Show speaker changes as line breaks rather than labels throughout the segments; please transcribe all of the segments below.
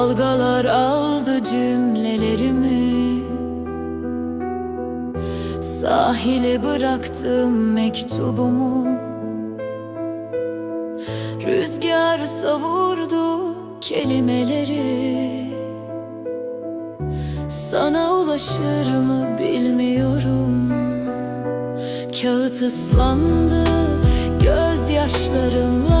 Dalgalar aldı cümlelerimi. Sahile bıraktım mektubumu. Rüzgar savurdu kelimeleri. Sana ulaşır mı bilmiyorum. Kağıt ıslandı gözyaşlarımla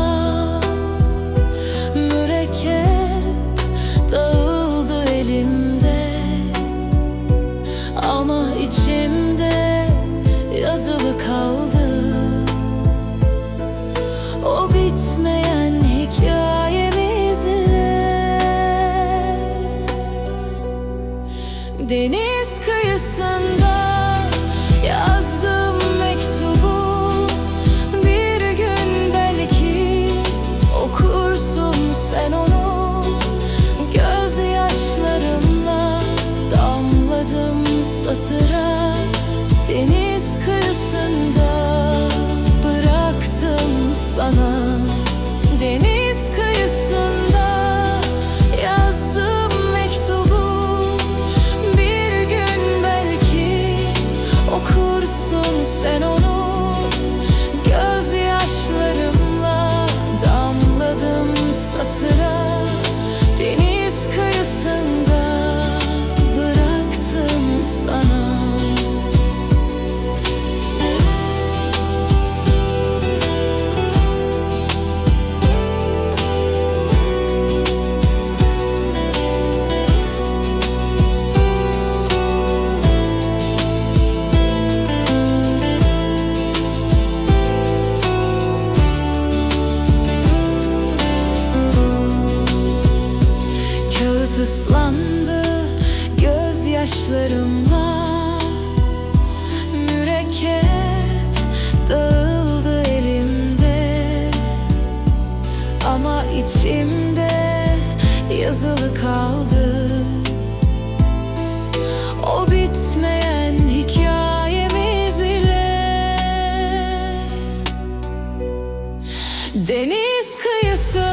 yazılı kaldı. O bitmeyen hikayemizle Deniz kıyısında Ama içimde yazılı kaldı. O bitmeyen hikayemiz ile Deniz kıyısı